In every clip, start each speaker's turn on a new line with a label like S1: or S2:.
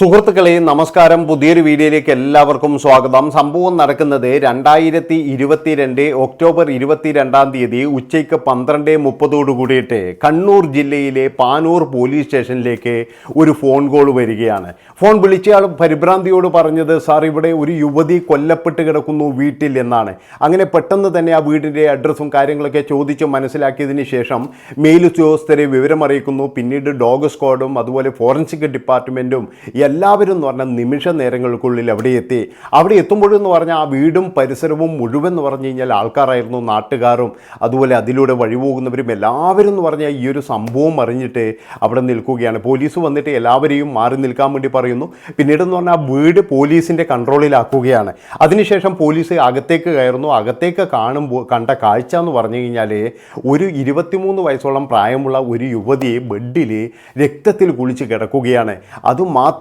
S1: സുഹൃത്തുക്കളെ നമസ്കാരം. പുതിയൊരു വീഡിയോയിലേക്ക് എല്ലാവർക്കും സ്വാഗതം. സംഭവം നടക്കുന്നത് രണ്ടായിരത്തി ഇരുപത്തിരണ്ട് ഒക്ടോബർ ഇരുപത്തിരണ്ടാം തീയതി ഉച്ചയ്ക്ക് പന്ത്രണ്ട് മുപ്പതോടു കൂടിയിട്ട് കണ്ണൂർ ജില്ലയിലെ പാനൂർ പോലീസ് സ്റ്റേഷനിലേക്ക് ഒരു ഫോൺ കോൾ വരികയാണ്. ഫോൺ വിളിച്ചയാൾ പരിഭ്രാന്തിയോട് പറഞ്ഞത് സാർ ഇവിടെ ഒരു യുവതി കൊല്ലപ്പെട്ട് കിടക്കുന്നു വീട്ടിൽ എന്നാണ്. അങ്ങനെ പെട്ടെന്ന് തന്നെ ആ വീടിന്റെ അഡ്രസ്സും കാര്യങ്ങളൊക്കെ ചോദിച്ച് മനസ്സിലാക്കിയതിന് ശേഷം മെയിൽ ഉദ്യോഗസ്ഥരെ വിവരമറിയിക്കുന്നു. പിന്നീട് ഡോഗ് സ്ക്വാഡും അതുപോലെ ഫോറൻസിക് ഡിപ്പാർട്ട്മെന്റും എല്ലാവരും എന്ന് പറഞ്ഞാൽ നിമിഷ നേരങ്ങൾക്കുള്ളിൽ അവിടെ എത്തി. അവിടെ എത്തുമ്പോഴെന്ന് പറഞ്ഞാൽ ആ വീടും പരിസരവും മുഴുവൻ എന്ന് പറഞ്ഞു കഴിഞ്ഞാൽ ആൾക്കാരായിരുന്നു നാട്ടുകാരും അതുപോലെ അതിലൂടെ വഴിപോകുന്നവരും എല്ലാവരും എന്ന് പറഞ്ഞാൽ ഈ ഒരു സംഭവം അറിഞ്ഞിട്ട് അവിടെ നിൽക്കുകയാണ്. പോലീസ് വന്നിട്ട് എല്ലാവരെയും മാറി നിൽക്കാൻ വേണ്ടി പറയുന്നു. പിന്നീട് എന്ന് പറഞ്ഞാൽ ആ വീട് പോലീസിന്റെ കൺട്രോളിലാക്കുകയാണ്. അതിനുശേഷം പോലീസ് അകത്തേക്ക് കയറുന്നു. അകത്തേക്ക് കാണുമ്പോൾ കണ്ട കാഴ്ച എന്ന് പറഞ്ഞു കഴിഞ്ഞാൽ ഒരു ഇരുപത്തിമൂന്ന് വയസ്സോളം പ്രായമുള്ള ഒരു യുവതിയെ ബെഡിൽ രക്തത്തിൽ കുളിച്ച് കിടക്കുകയാണ്.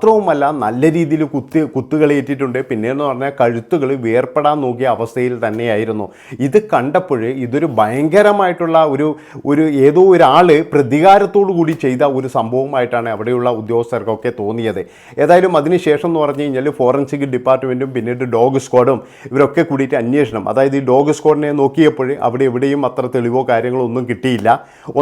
S1: അതുമാത്രവുമല്ല നല്ല രീതിയിൽ കുത്തി കുത്തുകളേറ്റിട്ടുണ്ട് പിന്നെയെന്ന് പറഞ്ഞാൽ കഴുത്തുകൾ വേർപ്പെടാൻ നോക്കിയ അവസ്ഥയിൽ തന്നെയായിരുന്നു. ഇത് കണ്ടപ്പോൾ ഇതൊരു ഭയങ്കരമായിട്ടുള്ള ഒരു ഒരു ഏതോ ഒരാൾ പ്രതികാരത്തോടു കൂടി ചെയ്ത ഒരു സംഭവമായിട്ടാണ് അവിടെയുള്ള ഉദ്യോഗസ്ഥർക്കൊക്കെ തോന്നിയത്. ഏതായാലും അതിനുശേഷം എന്ന് പറഞ്ഞു കഴിഞ്ഞാൽ ഫോറൻസിക് ഡിപ്പാർട്ട്മെന്റും പിന്നീട് ഡോഗ് സ്ക്വാഡും ഇവരൊക്കെ കൂടിയിട്ട് അന്വേഷണം. അതായത് ഈ ഡോഗ് സ്ക്വാഡിനെ നോക്കിയപ്പോൾ അവിടെ എവിടെയും അത്ര തെളിവോ കാര്യങ്ങളോ ഒന്നും കിട്ടിയില്ല.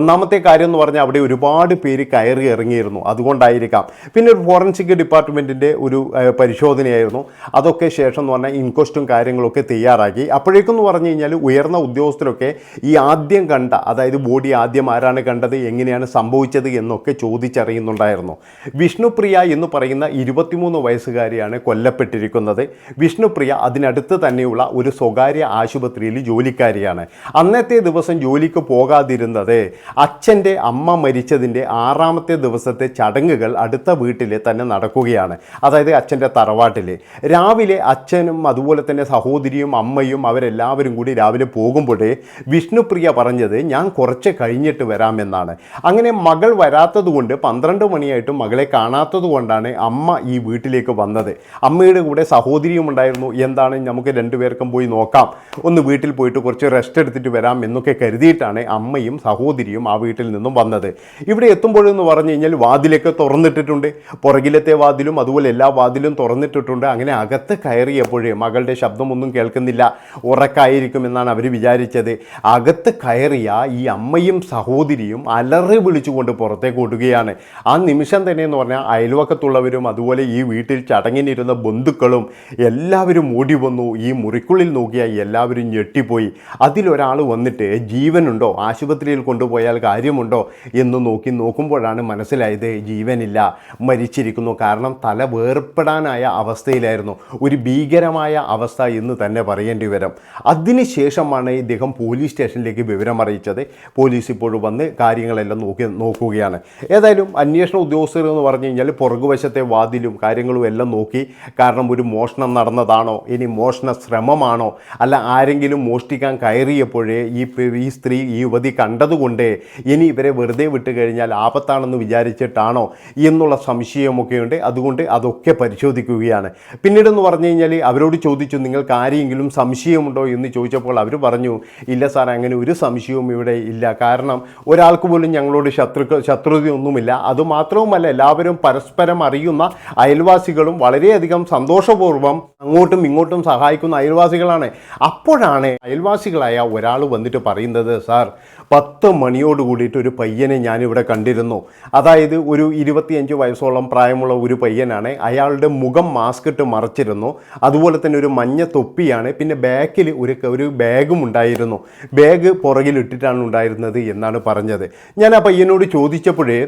S1: ഒന്നാമത്തെ കാര്യം എന്ന് പറഞ്ഞാൽ അവിടെ ഒരുപാട് പേര് കയറി ഇറങ്ങിയിരുന്നു. അതുകൊണ്ടായിരിക്കാം. പിന്നെ ഒരു ഫോറൻസിക് ഡിപ്പാർട്ട്മെന്റിന്റെ ഒരു പരിശോധനയായിരുന്നു. അതൊക്കെ ശേഷം എന്ന് പറഞ്ഞാൽ ഇൻക്വസ്റ്റും കാര്യങ്ങളൊക്കെ തയ്യാറാക്കി. അപ്പോഴേക്കും എന്ന് പറഞ്ഞു കഴിഞ്ഞാൽ ഉയർന്ന ഉദ്യോഗസ്ഥരൊക്കെ ഈ ആദ്യം കണ്ട അതായത് ബോഡി ആദ്യം ആരാണ് കണ്ടത് എങ്ങനെയാണ് സംഭവിച്ചത് എന്നൊക്കെ ചോദിച്ചറിയുന്നുണ്ടായിരുന്നു. വിഷ്ണുപ്രിയ എന്ന് പറയുന്ന ഇരുപത്തിമൂന്ന് വയസ്സുകാരിയാണ് കൊല്ലപ്പെട്ടിരിക്കുന്നത്. വിഷ്ണുപ്രിയ അതിനടുത്ത് തന്നെയുള്ള ഒരു സ്വകാര്യ ആശുപത്രിയിൽ ജോലിക്കാരിയാണ്. അന്നത്തെ ദിവസം ജോലിക്ക് പോകാതിരുന്നത് അച്ഛന്റെ അമ്മ മരിച്ചതിന്റെ ആറാമത്തെ ദിവസത്തെ ചടങ്ങുകൾ അടുത്ത വീട്ടിൽ തന്നെ നടക്കുകയാണ്. അതായത് അച്ഛന്റെ തറവാട്ടിൽ രാവിലെ അച്ഛനും അതുപോലെ തന്നെ സഹോദരിയും അമ്മയും അവരെല്ലാവരും കൂടി രാവിലെ പോകുമ്പോഴേ വിഷ്ണുപ്രിയ പറഞ്ഞത് ഞാൻ കുറച്ച് കഴിഞ്ഞിട്ട് വരാമെന്നാണ്. അങ്ങനെ മകൾ വരാത്തതുകൊണ്ട് പന്ത്രണ്ട് മണിയായിട്ടും മകളെ കാണാത്തതുകൊണ്ടാണ് അമ്മ ഈ വീട്ടിലേക്ക് വന്നത്. അമ്മയുടെ കൂടെ സഹോദരിയും ഉണ്ടായിരുന്നു. എന്താണ്? നമുക്ക് രണ്ടുപേർക്കും പോയി നോക്കാം. ഒന്ന് വീട്ടിൽ പോയിട്ട് കുറച്ച് റെസ്റ്റ് എടുത്തിട്ട് വരാം എന്നൊക്കെ കരുതിയിട്ടാണ് അമ്മയും സഹോദരിയും ആ വീട്ടിൽ നിന്നും വന്നത്. ഇവിടെ എത്തുമ്പോഴെന്ന് പറഞ്ഞു കഴിഞ്ഞാൽ വാതിലൊക്കെ തുറന്നിട്ടിട്ടുണ്ട്. പുറകിലത്തെ വാതിലും അതുപോലെ എല്ലാ വാതിലും തുറന്നിട്ടിട്ടുണ്ട്. അങ്ങനെ അകത്ത് കയറിയപ്പോഴേ മകളുടെ ശബ്ദമൊന്നും കേൾക്കുന്നില്ല. ഉറക്കായിരിക്കും എന്നാണ് അവർ വിചാരിച്ചത്. അകത്ത് കയറിയ ഈ അമ്മയും സഹോദരിയും അലറി വിളിച്ചുകൊണ്ട് പുറത്തേക്ക് ഓടുകയാണ്. ആ നിമിഷം തന്നെ എന്ന് പറഞ്ഞാൽ അയൽവക്കത്തുള്ളവരും അതുപോലെ ഈ വീട്ടിൽ ചടങ്ങിനിരുന്ന ബന്ധുക്കളും എല്ലാവരും ഓടി വന്നു. ഈ മുറിക്കുള്ളിൽ നോക്കിയ എല്ലാവരും ഞെട്ടിപ്പോയി. അതിലൊരാൾ വന്നിട്ട് ജീവനുണ്ടോ? ആശുപത്രിയിൽ കൊണ്ടുപോയാൽ കാര്യമുണ്ടോ? എന്ന് നോക്കി നോക്കുമ്പോഴാണ് മനസ്സിലായത് ജീവനില്ല. മരിച്ചിരിക്കുന്നു. കാരണം തല വേർപ്പെടാനായ അവസ്ഥയിലായിരുന്നു. ഒരു ഭീകരമായ അവസ്ഥ എന്ന് തന്നെ പറയേണ്ടി വരും. അതിനുശേഷമാണ് ഇദ്ദേഹം പോലീസ് സ്റ്റേഷനിലേക്ക് വിവരം അറിയിച്ചത്. പോലീസ് ഇപ്പോഴും വന്ന് കാര്യങ്ങളെല്ലാം നോക്കി നോക്കുകയാണ്. ഏതായാലും അന്വേഷണ ഉദ്യോഗസ്ഥർ എന്ന് പറഞ്ഞു കഴിഞ്ഞാൽ പുറകുവശത്തെ വാതിലും കാര്യങ്ങളും എല്ലാം നോക്കി കാരണം ഒരു മോഷണം നടന്നതാണോ? ഇനി മോഷണ ശ്രമമാണോ? അല്ല ആരെങ്കിലും മോഷ്ടിക്കാൻ കയറിയപ്പോഴേ ഈ ഈ സ്ത്രീ ഈ യുവതി കണ്ടതുകൊണ്ട് ഇനി ഇവരെ വെറുതെ വിട്ട് കഴിഞ്ഞാൽ ആപത്താണെന്ന് വിചാരിച്ചിട്ടാണോ എന്നുള്ള സംശയമൊക്കെയുണ്ട്. അതുകൊണ്ട് അതൊക്കെ പരിശോധിക്കുകയാണ്. പിന്നീടെന്ന് പറഞ്ഞു കഴിഞ്ഞാൽ അവരോട് ചോദിച്ചു നിങ്ങൾക്ക് ആരെങ്കിലും സംശയമുണ്ടോ? എന്ന് ചോദിച്ചപ്പോൾ അവർ പറഞ്ഞു ഇല്ല സാർ അങ്ങനെ ഒരു സംശയവും ഇവിടെ ഇല്ല. കാരണം ഒരാൾക്ക് പോലും ഞങ്ങളോട് ശത്രുക്കൾ ശത്രുതയൊന്നുമില്ല. അതുമാത്രവുമല്ല എല്ലാവരും പരസ്പരം അറിയുന്ന അയൽവാസികളും വളരെയധികം സന്തോഷപൂർവം അങ്ങോട്ടും ഇങ്ങോട്ടും സഹായിക്കുന്ന അയൽവാസികളാണ്. അപ്പോഴാണ് അയൽവാസികളായ ഒരാൾ വന്നിട്ട് പറയുന്നത് സാർ പത്ത് മണിയോട് കൂടിയിട്ട് ഒരു പയ്യനെ ഞാനിവിടെ കണ്ടിരുന്നു. അതായത് ഒരു ഇരുപത്തിയഞ്ച് വയസ്സോളം പ്രായമുള്ള ഒരു പയ്യനാണ്. അയാളുടെ മുഖം മാസ്ക് ഇട്ട് മറച്ചിരുന്നു. അതുപോലെ തന്നെ ഒരു മഞ്ഞ തൊപ്പിയാണ്. പിന്നെ ബാക്കിൽ ഒരു ഒരു ബാഗും ഉണ്ടായിരുന്നു. ബാഗ് പുറകിൽ ഇട്ടിട്ടാണ് ഉണ്ടായിരുന്നത് എന്നാണ് പറഞ്ഞത്. ഞാൻ ആ പയ്യനോട് ചോദിച്ചപ്പോഴേ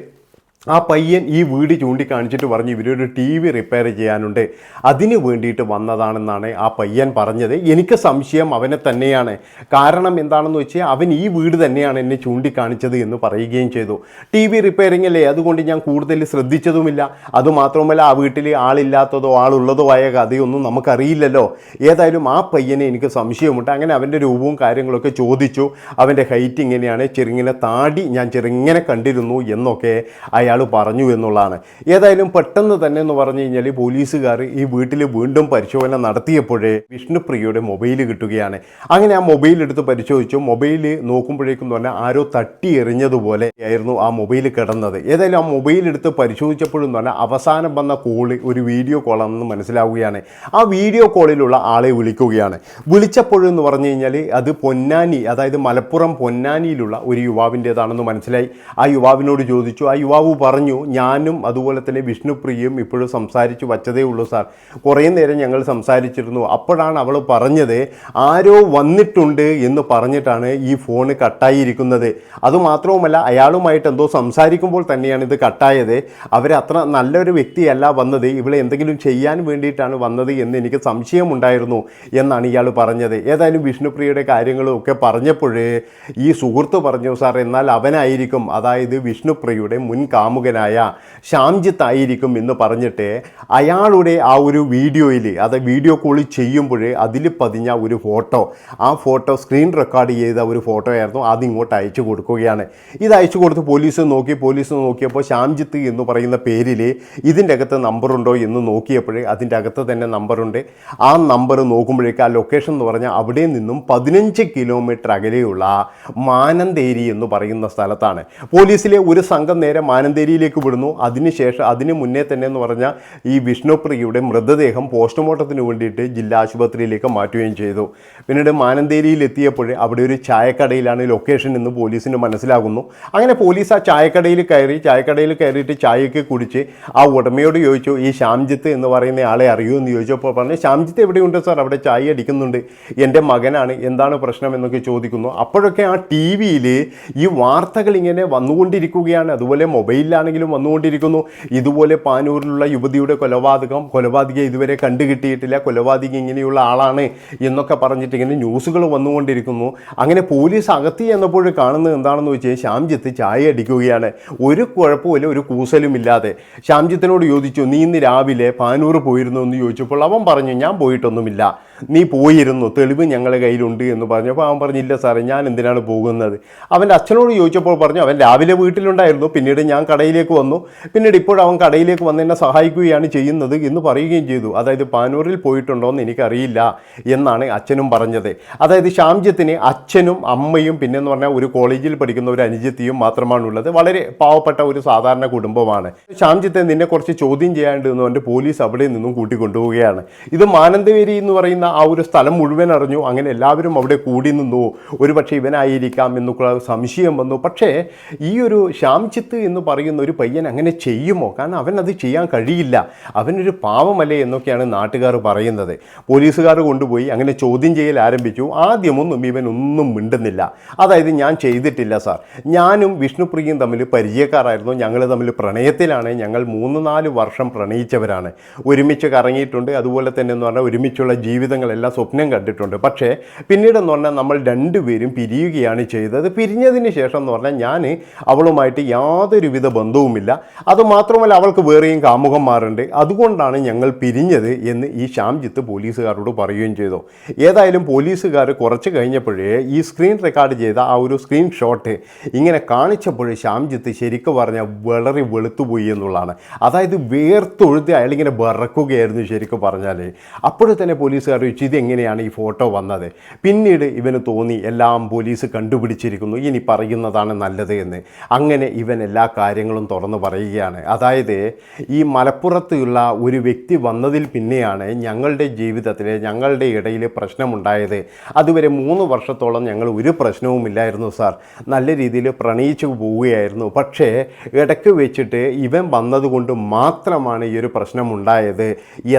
S1: ആ പയ്യൻ ഈ വീട് ചൂണ്ടിക്കാണിച്ചിട്ട് പറഞ്ഞു ഇവരൊരു ടി വി റിപ്പയർ ചെയ്യാനുണ്ട്. അതിന് വേണ്ടിയിട്ട് വന്നതാണെന്നാണ് ആ പയ്യൻ പറഞ്ഞത്. എനിക്ക് സംശയം അവനെ തന്നെയാണ്. കാരണം എന്താണെന്ന് വെച്ചാൽ അവൻ ഈ വീട് തന്നെയാണ് എന്നെ ചൂണ്ടിക്കാണിച്ചത് എന്ന് പറയുകയും ചെയ്തു. ടി വി റിപ്പയറിംഗ് അല്ലേ? അതുകൊണ്ട് ഞാൻ കൂടുതൽ ശ്രദ്ധിച്ചതുമില്ല. അതുമാത്രമല്ല ആ വീട്ടിൽ ആളില്ലാത്തതോ ആളുള്ളതോ ആയ കഥയൊന്നും നമുക്കറിയില്ലല്ലോ. ഏതായാലും ആ പയ്യനെ എനിക്ക് സംശയമുണ്ട്. അങ്ങനെ അവന്റെ രൂപവും കാര്യങ്ങളൊക്കെ ചോദിച്ചു. അവന്റെ ഹൈറ്റ് ഇങ്ങനെയാണ്. ചെറുങ്ങനെ താടി ഞാൻ ചെറുങ്ങനെ കണ്ടിരുന്നു എന്നൊക്കെ അയാൾ പറഞ്ഞു എന്നുള്ളതാണ്. ഏതായാലും പെട്ടെന്ന് തന്നെ എന്ന് പറഞ്ഞു കഴിഞ്ഞാൽ പോലീസുകാർ ഈ വീട്ടിൽ വീണ്ടും പരിശോധന നടത്തിയപ്പോഴേ വിഷ്ണുപ്രിയയുടെ മൊബൈൽ കിട്ടുകയാണ്. അങ്ങനെ ആ മൊബൈൽ എടുത്ത് പരിശോധിച്ചു. മൊബൈൽ നോക്കുമ്പോഴേക്കും തന്നെ ആരോ തട്ടി എറിഞ്ഞതുപോലെ ആയിരുന്നു ആ മൊബൈൽ കിടന്നത്. ഏതായാലും ആ മൊബൈൽ എടുത്ത് പരിശോധിച്ചപ്പോഴും പറഞ്ഞാൽ അവസാനം വന്ന കോൾ ഒരു വീഡിയോ കോളാണെന്ന് മനസ്സിലാവുകയാണ്. ആ വീഡിയോ കോളിലുള്ള ആളെ വിളിക്കുകയാണ്. വിളിച്ചപ്പോഴെന്ന് പറഞ്ഞു കഴിഞ്ഞാൽ അത് പൊന്നാനി അതായത് മലപ്പുറം പൊന്നാനിയിലുള്ള ഒരു യുവാവിന്റേതാണെന്ന് മനസ്സിലായി. ആ യുവാവിനോട് ചോദിച്ചു ആ യുവാവ് പറഞ്ഞു ഞാനും അതുപോലെ തന്നെ വിഷ്ണുപ്രിയയും ഇപ്പോഴും സംസാരിച്ചു വച്ചതേ ഉള്ളൂ സാർ. കുറേ നേരം ഞങ്ങൾ സംസാരിച്ചിരുന്നു. അപ്പോഴാണ് അവൾ പറഞ്ഞത് ആരോ വന്നിട്ടുണ്ട് എന്ന് പറഞ്ഞിട്ടാണ് ഈ ഫോണ് കട്ടായിരിക്കുന്നത്. അതുമാത്രവുമല്ല അയാളുമായിട്ട് എന്തോ സംസാരിക്കുമ്പോൾ തന്നെയാണ് ഇത് കട്ടായത്. അവർ അത്ര നല്ലൊരു വ്യക്തിയല്ല വന്നത്. ഇവളെ എന്തെങ്കിലും ചെയ്യാൻ വേണ്ടിയിട്ടാണ് വന്നത് എന്ന് എനിക്ക് സംശയമുണ്ടായിരുന്നു എന്നാണ് ഇയാൾ പറഞ്ഞത്. ഏതായാലും വിഷ്ണുപ്രിയയുടെ കാര്യങ്ങളും ഒക്കെ പറഞ്ഞപ്പോഴേ ഈ സുഹൃത്ത് പറഞ്ഞു സാർ എന്നാൽ അവനായിരിക്കും. അതായത് വിഷ്ണുപ്രിയയുടെ മുൻ കാമുകനായ ശ്യാംജിത്ത് ആയിരിക്കും എന്ന് പറഞ്ഞിട്ട് അയാളുടെ ആ ഒരു വീഡിയോയിൽ അത് വീഡിയോ കോൾ ചെയ്യുമ്പോൾ അതിൽ പതിഞ്ഞ ഒരു ഫോട്ടോ ആ ഫോട്ടോ സ്ക്രീൻ റെക്കോർഡ് ചെയ്ത ഒരു ഫോട്ടോ ആയിരുന്നു അത് ഇങ്ങോട്ട് അയച്ചു കൊടുക്കുകയാണ്. ഇത് അയച്ചു കൊടുത്ത് പോലീസ് നോക്കി പോലീസ് നോക്കിയപ്പോൾ ശ്യാംജിത്ത് എന്ന് പറയുന്ന പേരിൽ ഇതിന്റെ അകത്ത് നമ്പറുണ്ടോ എന്ന് നോക്കിയപ്പോൾ അതിന്റെ അകത്ത് തന്നെ നമ്പറുണ്ട്. ആ നമ്പർ നോക്കുമ്പോഴേക്ക് ആ ലൊക്കേഷൻ എന്ന് പറഞ്ഞാൽ അവിടെ നിന്നും പതിനഞ്ച് കിലോമീറ്റർ അകലെയുള്ള മാനന്തേരി എന്ന് പറയുന്ന സ്ഥലത്താണ്. പോലീസിലെ ഒരു സംഘം നേരെ മാനന്തേരിയിലേക്ക് വിടുന്നു. അതിനുശേഷം അതിന് മുന്നേ തന്നെ എന്ന് പറഞ്ഞാൽ ഈ വിഷ്ണുപ്രിയയുടെ മൃതദേഹം പോസ്റ്റ്മോർട്ടത്തിന് വേണ്ടിയിട്ട് ജില്ലാ ആശുപത്രിയിലേക്ക് മാറ്റുകയും ചെയ്തു. പിന്നീട് മാനന്തേരിയിൽ എത്തിയപ്പോൾ അവിടെ ഒരു ചായക്കടയിലാണ് ലൊക്കേഷൻ എന്ന് പോലീസിന് മനസ്സിലാകുന്നു. അങ്ങനെ പോലീസ് ആ ചായക്കടയിൽ കയറി ചായക്കടയിൽ കയറിയിട്ട് ചായയൊക്കെ കുടിച്ച് ആ ഉടമയോട് ചോദിച്ചു ഈ ശ്യാംജിത്ത് എന്ന് പറയുന്ന ആളെ അറിയൂ? എന്ന് ചോദിച്ചപ്പോൾ പറഞ്ഞു ശ്യാംജിത്ത് എവിടെയുണ്ട് സാർ? അവിടെ ചായ അടിക്കുന്നുണ്ട്. എന്റെ മകനാണ്. എന്താണ് പ്രശ്നം? എന്നൊക്കെ ചോദിക്കുന്നു. അപ്പോഴൊക്കെ ആ ടി വിയിൽ ഈ വാർത്തകൾ ഇങ്ങനെ വന്നുകൊണ്ടിരിക്കുകയാണ്. അതുപോലെ മൊബൈലിലാണെങ്കിലും വന്നുകൊണ്ടിരിക്കുന്നു. ഇതുപോലെ പാനൂരിലുള്ള യുവതിയുടെ കൊലപാതകം കൊലപാതകം ഇതുവരെ കണ്ടുകിട്ടിയിട്ടില്ല കൊലപാതകം ഇങ്ങനെയുള്ള ആളാണ് എന്നൊക്കെ പറഞ്ഞിട്ട് ഇങ്ങനെ ന്യൂസുകൾ വന്നുകൊണ്ടിരിക്കുന്നു. അങ്ങനെ പോലീസ് അകത്തി എന്നപ്പോൾ കാണുന്നത് എന്താണെന്ന് വെച്ച് കഴിഞ്ഞാൽ ശ്യാംജിത്ത് ചായ അടിക്കുകയാണ്. ഒരു കുഴപ്പമില്ല ഒരു കൂസലും ഇല്ലാതെ. ശ്യാംജിത്തിനോട് ചോദിച്ചു നീ ഇന്ന് രാവിലെ പാനൂർ പോയിരുന്നു? എന്ന് ചോദിച്ചപ്പോൾ അവൻ പറഞ്ഞു ഞാൻ പോയിട്ടൊന്നുമില്ല. നീ പോയിരുന്നു തെളിവ് ഞങ്ങളുടെ കയ്യിലുണ്ട് എന്ന് പറഞ്ഞപ്പോൾ അവൻ പറഞ്ഞില്ല സാറേ ഞാൻ എന്തിനാണ് പോകുന്നത്? അവന്റെ അച്ഛനോട് ചോദിച്ചപ്പോൾ പറഞ്ഞു അവൻ രാവിലെ വീട്ടിലുണ്ടായിരുന്നു പിന്നീട് ഞാൻ കടയിലേക്ക് വന്നു പിന്നീട് ഇപ്പോൾ അവൻ കടയിലേക്ക് വന്ന് എന്നെ സഹായിക്കുകയാണ് ചെയ്യുന്നത് എന്ന് പറയുകയും ചെയ്തു. അതായത് പാനൂരിൽ പോയിട്ടുണ്ടോ എന്ന് എനിക്കറിയില്ല എന്നാണ് അച്ഛനും പറഞ്ഞത്. അതായത് ശ്യാംജിത്തിന് അച്ഛനും അമ്മയും പിന്നെ എന്ന് പറഞ്ഞാൽ ഒരു കോളേജിൽ പഠിക്കുന്ന ഒരു അനുജത്തിയും മാത്രമാണുള്ളത്. വളരെ പാവപ്പെട്ട ഒരു സാധാരണ കുടുംബമാണ്. ശ്യാംജിത്തെ നിന്നെ കുറച്ച് ചോദ്യം ചെയ്യാണ്ട് എന്ന് പറഞ്ഞിട്ട് പോലീസ് അവിടെ നിന്നും കൂട്ടിക്കൊണ്ടുപോവുകയാണ്. ഇത് മാനന്തവേരി എന്ന് പറയുന്ന ആ ഒരു സ്ഥലം മുഴുവൻ അറിഞ്ഞു. അങ്ങനെ എല്ലാവരും അവിടെ കൂടി നിന്നു. ഒരു പക്ഷേ ഇവനായിരിക്കാം എന്നൊക്കെ സംശയം വന്നു. പക്ഷേ ഈ ഒരു ശ്യാംചിത്ത് എന്ന് പറയുന്ന ഒരു പയ്യൻ അങ്ങനെ ചെയ്യുമോ? കാരണം അവൻ അത് ചെയ്യാൻ കഴിയില്ല. അവനൊരു പാവമല്ലേ എന്നൊക്കെയാണ് നാട്ടുകാർ പറയുന്നത്. പോലീസുകാർ കൊണ്ടുപോയി അങ്ങനെ ചോദ്യം ചെയ്യൽ ആരംഭിച്ചു. ആദ്യമൊന്നും ഇവൻ ഒന്നും മിണ്ടുന്നില്ല. അതായത് ഞാൻ ചെയ്തിട്ടില്ല സാർ. ഞാനും വിഷ്ണുപ്രിയയും തമ്മിൽ പരിചയക്കാരായിരുന്നു. ഞങ്ങൾ തമ്മിൽ പ്രണയത്തിലാണ്. ഞങ്ങൾ മൂന്ന് നാല് വർഷം പ്രണയിച്ചവരാണ്. ഒരുമിച്ച് കറങ്ങിയിട്ടുണ്ട്. അതുപോലെ തന്നെ എന്ന് പറഞ്ഞാൽ ഒരുമിച്ചുള്ള ജീവിതങ്ങളെല്ലാം സ്വപ്നം കണ്ടിട്ടുണ്ട്. പക്ഷേ പിന്നീടെന്ന് പറഞ്ഞാൽ നമ്മൾ രണ്ടുപേരും പിരിയുകയാണ് ചെയ്തത്. പിരിഞ്ഞതിന് ശേഷം എന്ന് പറഞ്ഞാൽ ഞാൻ അവളുമായിട്ട് യാതൊരുവിധ ബന്ധവുമില്ല. അതുമാത്രമല്ല അവൾക്ക് വേറെയും കാമുകന്മാരുണ്ട്. അതുകൊണ്ടാണ് ഞങ്ങൾ പിരിഞ്ഞത് എന്ന് ഈ ശ്യാംജിത്ത് പോലീസുകാരോട് പറയുകയും ചെയ്തു. ഏതായാലും പോലീസുകാർ കുറച്ച് കഴിഞ്ഞപ്പോഴേ ഈ സ്ക്രീൻ റെക്കോർഡ് ചെയ്ത ആ ഒരു സ്ക്രീൻഷോട്ട് ഇങ്ങനെ കാണിച്ചപ്പോൾ ശ്യാംജിത്ത് ശരിക്കും പറഞ്ഞാൽ വളരെ വെളുത്തുപോയി എന്നുള്ളതാണ്. അതായത് വേർത്തൊഴുതി അയാളിങ്ങനെ വിറക്കുകയായിരുന്നു ശരിക്കും പറഞ്ഞാൽ അപ്പോഴത്തന്നെ പോലീസുകാർ ചോദിച്ചു ഇതെങ്ങനെയാണ് ഈ ഫോട്ടോ വന്നത്? പിന്നീട് ഇവന് തോന്നി എല്ലാം പോലീസ് കണ്ടുപിടിച്ചിരിക്കുന്നു ഇനി പറയുന്നതാണ് നല്ലത് എന്ന്. അങ്ങനെ ഇവൻ എല്ലാ കാര്യങ്ങളും തുറന്നു പറയുകയാണ്. അതായത് ഈ മലപ്പുറത്തുള്ള ഒരു വ്യക്തി വന്നതിൽ പിന്നെയാണ് ഞങ്ങളുടെ ജീവിതത്തിൽ ഞങ്ങളുടെ ഇടയിൽ പ്രശ്നമുണ്ടായത്. അതുവരെ മൂന്ന് വർഷത്തോളം ഞങ്ങൾ ഒരു പ്രശ്നവുമില്ലായിരുന്നു സാർ. നല്ല രീതിയിൽ പ്രണയിച്ചു പോവുകയായിരുന്നു. പക്ഷേ ഇടയ്ക്ക് വെച്ചിട്ട് ഇവൻ വന്നതുകൊണ്ട് മാത്രമാണ് ഈ ഒരു പ്രശ്നമുണ്ടായത്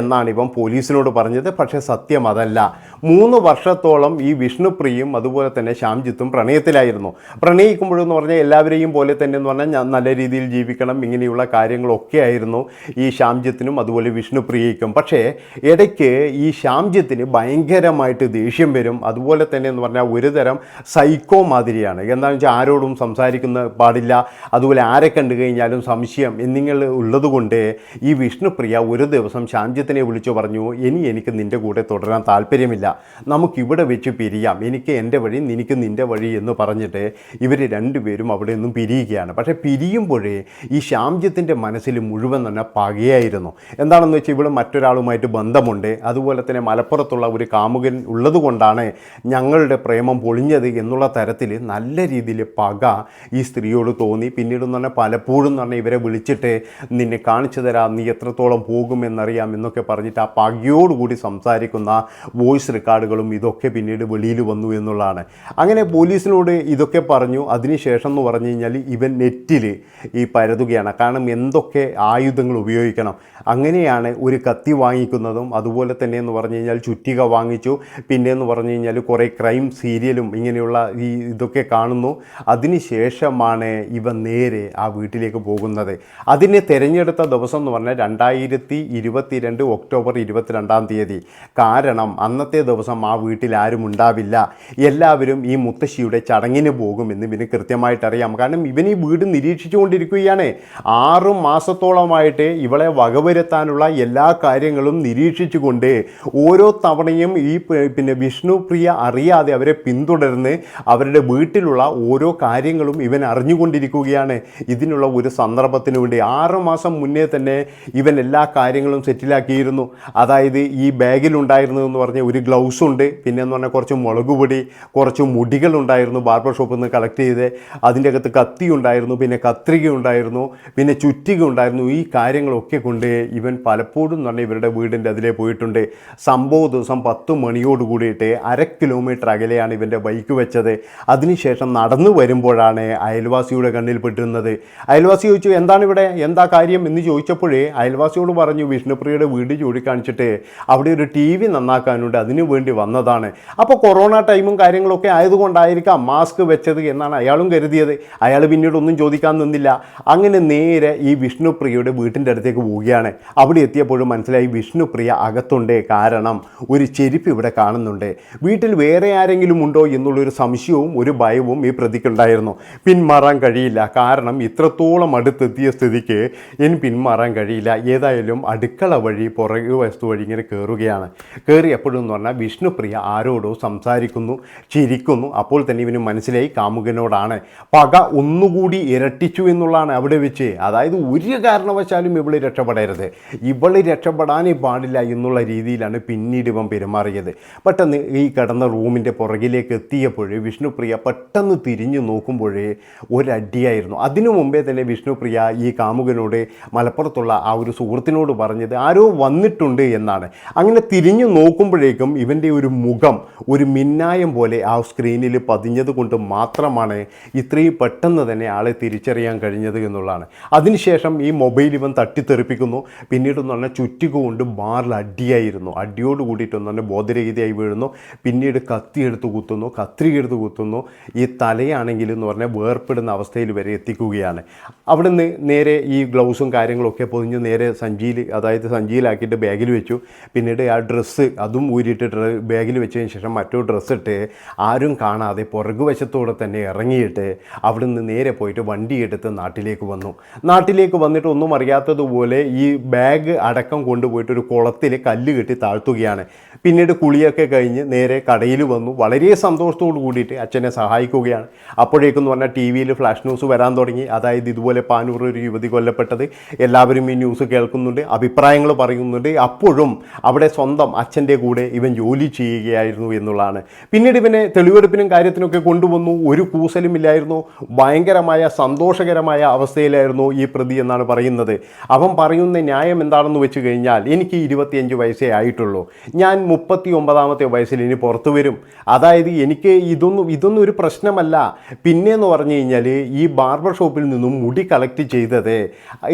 S1: എന്നാണ് ഇവൻ പോലീസിനോട് പറഞ്ഞത്. പക്ഷേ സത്യം അതല്ല. മൂന്ന് വർഷത്തോളം ഈ വിഷ്ണുപ്രിയും അതുപോലെ തന്നെ ശ്യാംജിത്തും പ്രണയത്തിലായിരുന്നു. പ്രണയിക്കുമ്പോഴെന്ന് പറഞ്ഞാൽ എല്ലാവരെയും പോലെ തന്നെ എന്ന് പറഞ്ഞാൽ നല്ല രീതിയിൽ ജീവിക്കണം ഇങ്ങനെയുള്ള കാര്യങ്ങളൊക്കെ ആയിരുന്നു ഈ ശ്യാംജിത്തിനും അതുപോലെ വിഷ്ണുപ്രിയയ്ക്കും. പക്ഷേ ഇടയ്ക്ക് ഈ ശ്യാംജിത്തിന് ഭയങ്കരമായിട്ട് ദേഷ്യം വരും. അതുപോലെ തന്നെ എന്ന് പറഞ്ഞാൽ ഒരു തരം സൈക്കോ മാതിരിയാണ്. എന്താണെന്ന് വെച്ചാൽ ആരോടും സംസാരിക്കുന്ന പാടില്ല. അതുപോലെ ആരെ കണ്ടു കഴിഞ്ഞാലും സംശയം എന്നിങ്ങനെ ഉള്ളതുകൊണ്ട് ഈ വിഷ്ണുപ്രിയ ഒരു ദിവസം ശ്യാംജിത്തിനെ വിളിച്ചു പറഞ്ഞു ഇനി എനിക്ക് നിന്റെ കൂടെ തുടരാൻ തുടരാൻ താല്പര്യമില്ല. നമുക്കിവിടെ വെച്ച് പിരിയാം. എനിക്ക് എന്റെ വഴി നിനക്ക് നിന്റെ വഴി എന്ന് പറഞ്ഞിട്ട് ഇവർ രണ്ടുപേരും അവിടെ നിന്നും പിരിയുകയാണ്. പക്ഷേ പിരിയുമ്പോഴേ ഈ ശ്യാംജിത്തിന്റെ മനസ്സിൽ മുഴുവൻ തന്നെ പകയായിരുന്നു. എന്താണെന്ന് വെച്ചാൽ ഇവിടെ മറ്റൊരാളുമായിട്ട് ബന്ധമുണ്ട്. അതുപോലെ തന്നെ മലപ്പുറത്തുള്ള ഒരു കാമുകൻ ഉള്ളതുകൊണ്ടാണ് ഞങ്ങളുടെ പ്രേമം പൊളിഞ്ഞത് എന്നുള്ള തരത്തിൽ നല്ല രീതിയിൽ പക ഈ സ്ത്രീയോട് തോന്നി. പിന്നീട് എന്ന് പറഞ്ഞാൽ പലപ്പോഴും പറഞ്ഞാൽ ഇവരെ വിളിച്ചിട്ട് നിന്നെ കാണിച്ചു തരാം നീ എത്രത്തോളം പോകുമെന്നറിയാം എന്നൊക്കെ പറഞ്ഞിട്ട് ആ പകയോടുകൂടി സംസാരിക്കുന്ന വോയിസ് റെക്കോർഡുകളും ഇതൊക്കെ പിന്നീട് വെളിയിൽ വന്നു എന്നുള്ളതാണ്. അങ്ങനെ പോലീസിനോട് ഇതൊക്കെ പറഞ്ഞു. അതിനുശേഷം എന്ന് പറഞ്ഞു കഴിഞ്ഞാൽ ഇവൻ നെറ്റിൽ ഈ പരതുകയാണ്. കാരണം എന്തൊക്കെ ആയുധങ്ങൾ ഉപയോഗിക്കണം. അങ്ങനെയാണ് ഒരു കത്തി വാങ്ങിക്കുന്നതും അതുപോലെ തന്നെ എന്ന് പറഞ്ഞു കഴിഞ്ഞാൽ ചുറ്റിക വാങ്ങിച്ചു. പിന്നെ എന്ന് പറഞ്ഞു കഴിഞ്ഞാൽ കുറേ ക്രൈം സീരിയലും ഇങ്ങനെയുള്ള ഈ ഇതൊക്കെ കാണുന്നു. അതിനുശേഷമാണ് ഇവ നേരെ ആ വീട്ടിലേക്ക് പോകുന്നത്. അതിനെ തിരഞ്ഞെടുത്ത ദിവസം എന്ന് പറഞ്ഞാൽ രണ്ടായിരത്തി ഇരുപത്തിരണ്ട് ഒക്ടോബർ ഇരുപത്തിരണ്ടാം തീയതി. കാരണം അന്നത്തെ ദിവസം ആ വീട്ടിൽ ആരും ഉണ്ടാവില്ല. എല്ലാവരും ഈ മുത്തശ്ശിയുടെ ചടങ്ങിന് പോകുമെന്ന് ഇവന് കൃത്യമായിട്ട് അറിയാം കാരണം ഇവൻ ഈ വീട് നിരീക്ഷിച്ചുകൊണ്ടിരിക്കുകയാണ്. ആറു മാസത്തോളമായിട്ട് ഇവളെ വകവരുത്താനുള്ള എല്ലാ കാര്യങ്ങളും നിരീക്ഷിച്ചുകൊണ്ട് ഓരോ തവണയും ഈ പിന്നെ വിഷ്ണുപ്രിയ അറിയാതെ അവരെ പിന്തുടർന്ന് അവരുടെ വീട്ടിലുള്ള ഓരോ കാര്യങ്ങളും ഇവൻ അറിഞ്ഞുകൊണ്ടിരിക്കുകയാണ്. ഇതിനുള്ള ഒരു സന്ദർഭത്തിന് വേണ്ടി ആറു മാസം മുന്നേ തന്നെ ഇവൻ എല്ലാ കാര്യങ്ങളും സെറ്റിലാക്കിയിരുന്നു. അതായത് ഈ ബാഗിലുണ്ടായിരുന്നു എന്ന് പറഞ്ഞാൽ ഒരു ഗ്ലൗസ് ഉണ്ട് പിന്നെ എന്ന് പറഞ്ഞാൽ കുറച്ച് മുളക് പൊടി കുറച്ച് മുടികളുണ്ടായിരുന്നു ബാർബർ ഷോപ്പിൽ നിന്ന് കളക്ട് ചെയ്ത്. അതിന്റെ അകത്ത് കത്തി ഉണ്ടായിരുന്നു പിന്നെ കത്രിക ഉണ്ടായിരുന്നു പിന്നെ ചുറ്റിക ഉണ്ടായിരുന്നു. ഈ കാര്യങ്ങളൊക്കെ കൊണ്ട് ഇവൻ പലപ്പോഴും എന്ന് ഇവരുടെ വീടിന്റെ അതിലേ പോയിട്ടുണ്ട്. സംഭവ ദിവസം പത്ത് മണിയോട് കൂടിയിട്ട് അര കിലോമീറ്റർ അകലെയാണ് ഇവന്റെ ബൈക്ക് വെച്ചത്. അതിനുശേഷം നടന്നു വരുമ്പോഴാണ് അയൽവാസിയുടെ കണ്ണിൽ പെട്ടിരുന്നത്. അയൽവാസി ചോദിച്ചു എന്താണ് ഇവിടെ? എന്താ കാര്യം? എന്ന് ചോദിച്ചപ്പോഴേ അയൽവാസിയോട് പറഞ്ഞു വിഷ്ണുപ്രിയയുടെ വീട് ചൂണ്ടിക്കാണിച്ചിട്ട് അവിടെ ഒരു ടി വി നന്നാക്കാനുണ്ട്. അതിനു വേണ്ടി വന്നതാണ്. അപ്പോൾ കൊറോണ ടൈമും കാര്യങ്ങളൊക്കെ ആയതുകൊണ്ടായിരിക്കാം മാസ്ക് വെച്ചത് എന്നാണ് അയാളും കരുതിയത്. അയാൾ പിന്നീട് ഒന്നും ചോദിക്കാൻ നിന്നില്ല. അങ്ങനെ നേരെ ഈ വിഷ്ണുപ്രിയയുടെ വീട്ടിന്റെ അടുത്തേക്ക് പോവുകയാണ്. അവിടെ എത്തിയപ്പോഴും മനസ്സിലായി വിഷ്ണുപ്രിയ അകത്തുണ്ട്. കാരണം ഒരു ചെരുപ്പ് ഇവിടെ കാണുന്നുണ്ട്. വീട്ടിൽ വേറെ ആരെങ്കിലും ഉണ്ടോ എന്നുള്ളൊരു സംശയവും ഒരു ഭയവും ഈ പ്രതിക്കുണ്ടായിരുന്നു. പിന്മാറാൻ കഴിയില്ല. കാരണം ഇത്രത്തോളം അടുത്തെത്തിയ സ്ഥിതിക്ക് ഇനി പിന്മാറാൻ കഴിയില്ല. ഏതായാലും അടുക്കള വഴി പുറകു വസ്തു വഴി ഇങ്ങനെ കയറുകയാണ് കയറിയപ്പോഴും എന്ന് പറഞ്ഞാൽ വിഷ്ണുപ്രിയ ആരോടോ സംസാരിക്കുന്നു ചിരിക്കുന്നു. അപ്പോൾ തന്നെ ഇവന് മനസ്സിലായി കാമുകനോടാണ്. പക ഒന്നുകൂടി ഇരട്ടിച്ചു എന്നുള്ളതാണ് അവിടെ വെച്ച്. അതായത് ഒരു കാരണവശാലും ഇവൾ രക്ഷപ്പെടരുത്. ഇവൾ രക്ഷപ്പെടാനേ പാടില്ല എന്നുള്ള രീതിയിലാണ് പിന്നീട് ഇവൻ പെരുമാറിയത്. പെട്ടെന്ന് ഈ കിടന്ന റൂമിന്റെ പുറകിലേക്ക് എത്തിയപ്പോൾ വിഷ്ണുപ്രിയ പെട്ടെന്ന് തിരിഞ്ഞു നോക്കുമ്പോഴേ ഒരടിയായിരുന്നു. അതിനു മുമ്പേ തന്നെ വിഷ്ണുപ്രിയ ഈ കാമുകനോട് മലപ്പുറത്തുള്ള ആ ഒരു സുഹൃത്തിനോട് പറഞ്ഞത് ആരോ വന്നിട്ടുണ്ട് എന്നാണ്. അങ്ങനെ തിരിഞ്ഞു നോക്കുമ്പോഴേക്കും ഇവന്റെ ഒരു മുഖം ഒരു മിന്നായം പോലെ ആ സ്ക്രീനിൽ പതിഞ്ഞത് കൊണ്ട് മാത്രമാണ് ഇത്രയും പെട്ടെന്ന് തന്നെ ആളെ തിരിച്ചറിയാൻ കഴിഞ്ഞത് എന്നുള്ളതാണ്. അതിനുശേഷം ഈ മൊബൈൽ ഇവൻ തട്ടിത്തെറിപ്പിക്കുന്നു. പിന്നീട് എന്ന് പറഞ്ഞാൽ ചുറ്റിക കൊണ്ട് ബാറിൽ അടിയായിരുന്നു. അടിയോട് കൂടിയിട്ടൊന്ന് പറഞ്ഞാൽ ബോധരഹിതയായി വീഴുന്നു. പിന്നീട് കത്തി എടുത്ത് കുത്തുന്നു. കത്രിക എടുത്ത് കുത്തുന്നു. ഈ തലയാണെങ്കിൽ എന്ന് പറഞ്ഞാൽ വേർപ്പെടുന്ന അവസ്ഥയിൽ വരെ എത്തിക്കുകയാണ്. അവിടുന്ന് നേരെ ഈ ഗ്ലൗസും കാര്യങ്ങളൊക്കെ പൊതിഞ്ഞ് നേരെ സഞ്ചിയിൽ അതായത് സഞ്ചിയിലാക്കിയിട്ട് ബാഗിൽ വെച്ചു. പിന്നീട് ആ ഡ്രസ്സ് അതും ഊരിയിട്ടിട്ട് ബാഗിൽ വെച്ചതിന് ശേഷം മറ്റൊരു ഡ്രസ്സ് ഇട്ട് ആരും കാണാതെ പുറകുവശത്തോടെ തന്നെ ഇറങ്ങിയിട്ട് അവിടെ നിന്ന് നേരെ പോയിട്ട് വണ്ടി എടുത്ത് നാട്ടിലേക്ക് വന്നു. നാട്ടിലേക്ക് വന്നിട്ട് ഒന്നും അറിയാത്തതുപോലെ ഈ ബാഗ് അടക്കം കൊണ്ടുപോയിട്ട് ഒരു കുളത്തിൽ കല്ല് കെട്ടി താഴ്ത്തുകയാണ്. പിന്നീട് കുളിയൊക്കെ കഴിഞ്ഞ് നേരെ കടയിൽ വന്നു. വളരെ സന്തോഷത്തോടു കൂടിയിട്ട് അച്ഛനെ സഹായിക്കുകയാണ്. അപ്പോഴേക്കെന്ന് പറഞ്ഞാൽ ടി വിയിൽ ഫ്ലാഷ് ന്യൂസ് വരാൻ തുടങ്ങി. അതായത് ഇതുപോലെ പാനൂർ ഒരു യുവതി കൊല്ലപ്പെട്ടത്. എല്ലാവരും ഈ ന്യൂസ് കേൾക്കുന്നുണ്ട് അഭിപ്രായങ്ങൾ പറയുന്നുണ്ട്. അപ്പോഴും അവിടെ സ്വന്തം അച്ഛന്റെ കൂടെ ഇവൻ ജോലി ചെയ്യുകയായിരുന്നു എന്നുള്ളതാണ്. പിന്നീട് ഇവനെ തെളിവെടുപ്പിനും കാര്യത്തിനൊക്കെ കൊണ്ടുവന്നു. ഒരു കൂസലും ഇല്ലായിരുന്നു. ഭയങ്കരമായ സന്തോഷകരമായ അവസ്ഥയിലായിരുന്നു ഈ പ്രതി എന്നാണ് പറയുന്നത്. അവൻ പറയുന്ന ന്യായം എന്താണെന്ന് വെച്ച് കഴിഞ്ഞാൽ എനിക്ക് ഇരുപത്തിയഞ്ച് വയസ്സേ ആയിട്ടുള്ളൂ. ഞാൻ മുപ്പത്തി ഒമ്പതാമത്തെ വയസ്സിൽ ഇനി പുറത്തു വരും. അതായത് എനിക്ക് ഇതൊന്നും ഇതൊന്നും ഒരു പ്രശ്നമല്ല. പിന്നെയെന്ന് പറഞ്ഞു കഴിഞ്ഞാൽ ഈ ബാർബർ ഷോപ്പിൽ നിന്നും മുടി കളക്ട് ചെയ്തത്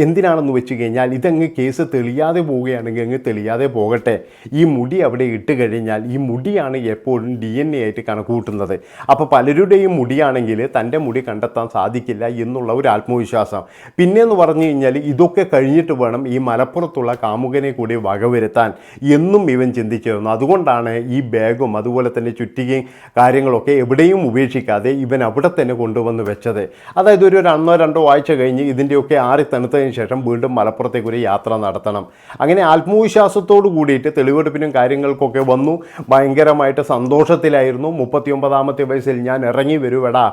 S1: എന്തിനാണെന്ന് വെച്ച് കഴിഞ്ഞാൽ ഇതങ്ങ് കേസ് തെളിയാതെ പോവുകയാണെങ്കിൽ അങ്ങ് തെളിയാതെ പോകട്ടെ. ഈ മുടി അവിടെ ഇട്ട് കഴിഞ്ഞാൽ ഈ മുടിയാണ് എപ്പോഴും ഡി എൻ എ ആയിട്ട് കണക്കുകൂട്ടുന്നത് അപ്പോൾ പലരുടെയും മുടിയാണെങ്കിൽ തന്റെ മുടി കണ്ടെത്താൻ സാധിക്കില്ല എന്നുള്ള ഒരു ആത്മവിശ്വാസം. പിന്നെയെന്ന് പറഞ്ഞു കഴിഞ്ഞാൽ ഇതൊക്കെ കഴിഞ്ഞിട്ട് വേണം ഈ മലപ്പുറത്തുള്ള കാമുകനെ കൂടി വകവരുത്താൻ എന്നും ഇവൻ ചിന്തിച്ചിരുന്നു. അതുകൊണ്ടാണ് ഈ ബാഗും അതുപോലെ തന്നെ ചുറ്റികയും കാര്യങ്ങളൊക്കെ എവിടെയും ഉപേക്ഷിക്കാതെ ഇവൻ അവിടെ തന്നെ കൊണ്ടുവന്ന് വെച്ചത്. അതായത് ഒരു ഒന്നോ രണ്ടോ ആഴ്ച കഴിഞ്ഞ് ഇതിന്റെയൊക്കെ ആറി തണുത്തതിന് ശേഷം വീണ്ടും മലപ്പുറത്തേക്ക് ഒരു യാത്ര നടത്തണം. അങ്ങനെ ആത്മവിശ്വാസത്തോട് കൂടിയിട്ട് തെളിവെടുപ്പിനും കാര്യങ്ങൾക്കൊക്കെ വന്നു. ഭയങ്കരമായിട്ട് സന്തോഷത്തിലായിരുന്നു. മുപ്പത്തിയൊമ്പതാമത്തെ വയസ്സിൽ ഞാൻ ഇറങ്ങി വരുവടാ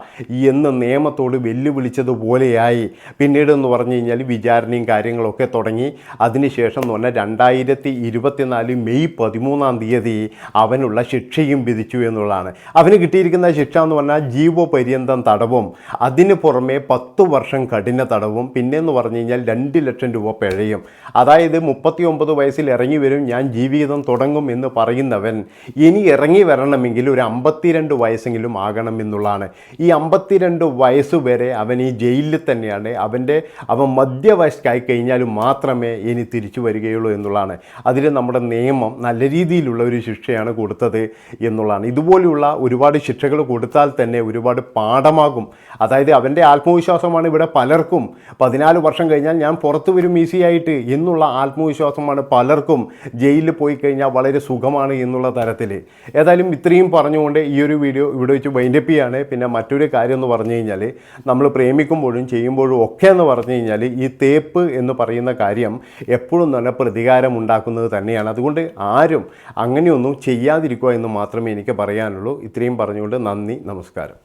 S1: എന്ന് നിയമത്തോട് വെല്ലുവിളിച്ചതുപോലെയായി. പിന്നീട് എന്ന് പറഞ്ഞു കഴിഞ്ഞാൽ വിചാരണയും കാര്യങ്ങളൊക്കെ തുടങ്ങി. അതിനുശേഷം എന്ന് പറഞ്ഞാൽ രണ്ടായിരത്തി ഇരുപത്തിനാല് മെയ് പതിമൂന്നാം തീയതി അവനുള്ള ശിക്ഷയും വിധിച്ചു എന്നുള്ളതാണ്. അവന് കിട്ടിയിരിക്കുന്ന ശിക്ഷ എന്ന് പറഞ്ഞാൽ ജീവപര്യന്തം തടവും. അതിന് പുറമെ പത്ത് വർഷം കഠിന തടവും. പിന്നെ എന്ന് പറഞ്ഞു കഴിഞ്ഞാൽ രണ്ട് ലക്ഷം രൂപ പിഴയും. അതായത് മുപ്പത്തി വയസ്സിൽ ഇറങ്ങി വരും. ഞാൻ ജീവിതം തുടങ്ങും എന്ന് പറയുന്നവൻ ഇനി ഇറങ്ങി വരണമെങ്കിൽ ഒരു അമ്പത്തിരണ്ട് വയസ്സെങ്കിലും ആകണം എന്നുള്ളതാണ്. ഈ അമ്പത്തിരണ്ട് വയസ്സ് വരെ അവൻ ഈ ജയിലിൽ തന്നെയാണ്. അവന്റെ അവൻ മധ്യവയസ്കായി കഴിഞ്ഞാൽ മാത്രമേ ഇനി തിരിച്ചു വരികയുള്ളൂ എന്നുള്ളതാണ്. അതിൽ നമ്മുടെ നിയമം നല്ല രീതിയിലുള്ള ഒരു ശിക്ഷയാണ് കൊടുത്തത് എന്നുള്ളതാണ്. ഇതുപോലെയുള്ള ഒരുപാട് ശിക്ഷകൾ കൊടുത്താൽ തന്നെ ഒരുപാട് പാഠമാകും. അതായത് അവന്റെ ആത്മവിശ്വാസമാണ് ഇവിടെ പലർക്കും. പതിനാല് വർഷം കഴിഞ്ഞാൽ ഞാൻ പുറത്തു വരും ഈസിയായിട്ട് എന്നുള്ള ആത്മവിശ്വാസമാണ് പലർക്കും. ജയിലിൽ പോയി കഴിഞ്ഞാൽ വളരെ സുഖമാണ് എന്നുള്ള തരത്തിൽ. ഏതായാലും ഇത്രയും പറഞ്ഞുകൊണ്ട് ഈ ഒരു വീഡിയോ ഇവിടെ വെച്ച് വൈൻഡപ്പ് ചെയ്യാണ്. പിന്നെ മറ്റൊരു കാര്യം എന്ന് പറഞ്ഞു കഴിഞ്ഞാൽ നമ്മൾ പ്രേമിക്കുമ്പോഴും ചെയ്യുമ്പോഴും ഒക്കെ എന്ന് പറഞ്ഞു കഴിഞ്ഞാൽ ഈ തേപ്പ് എന്ന് പറയുന്ന കാര്യം എപ്പോഴും നല്ല പ്രതികാരം ഉണ്ടാക്കുന്നത് തന്നെയാണ്. അതുകൊണ്ട് ആരും അങ്ങനെയൊന്നും ചെയ്യാതിരിക്കുക എന്ന് മാത്രമേ എനിക്ക് പറയാനുള്ളൂ. ഇത്രയും പറഞ്ഞുകൊണ്ട് നന്ദി നമസ്കാരം.